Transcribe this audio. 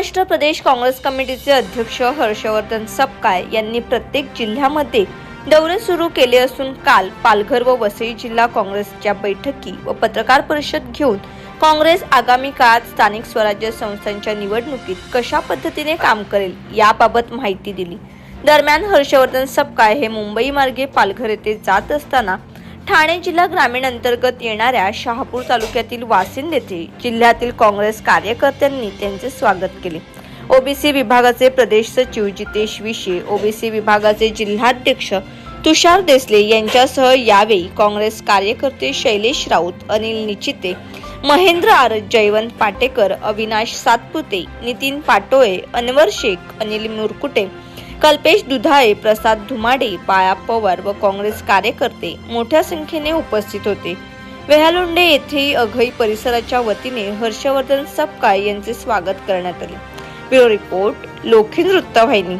महाराष्ट्र प्रदेश काँग्रेस कमिटीचे अध्यक्ष हर्षवर्धन सपकाळ यांनी प्रत्येक जिल्ह्यामध्ये दौरे सुरू केले असून काल पालघर व वसई जिल्हा काँग्रेसच्या बैठकी व पत्रकार परिषद घेऊन काँग्रेस आगामी काळात स्थानिक स्वराज्य संस्थांच्या निवडणुकीत कशा पद्धतीने काम करेल याबाबत माहिती दिली. दरम्यान हर्षवर्धन सपकाळ हे मुंबई मार्गे पालघर येथे जात असताना ठाणे जिल्हा ग्रामीण अंतर्गत येणाऱ्या शहापूर तालुक्यातील वासिंद येथे जिल्ह्यातील काँग्रेस कार्यकर्त्यांनी त्यांचे स्वागत केले. ओबीसी विभागाचे प्रदेश सचिव जितेश विशे ओबीसी विभागाचे जिल्हाध्यक्ष तुषार देसले यांच्यासह यावेळी काँग्रेस कार्यकर्ते शैलेश राऊत अनिल निचिते महेंद्र आर जयवंत पाटेकर अविनाश सातपुते नितीन पाटोळे अनवर शेख अनिल मुरकुटे कल्पेश दुधाळे प्रसाद धुमाडे बाळा पवार व काँग्रेस कार्यकर्ते मोठ्या संख्येने उपस्थित होते. वेहालोंडे येथेही अघई परिसराच्या वतीने हर्षवर्धन सपकाळ यांचे स्वागत करण्यात आले. ब्युरो रिपोर्ट लोखी वृत्तवाहिनी.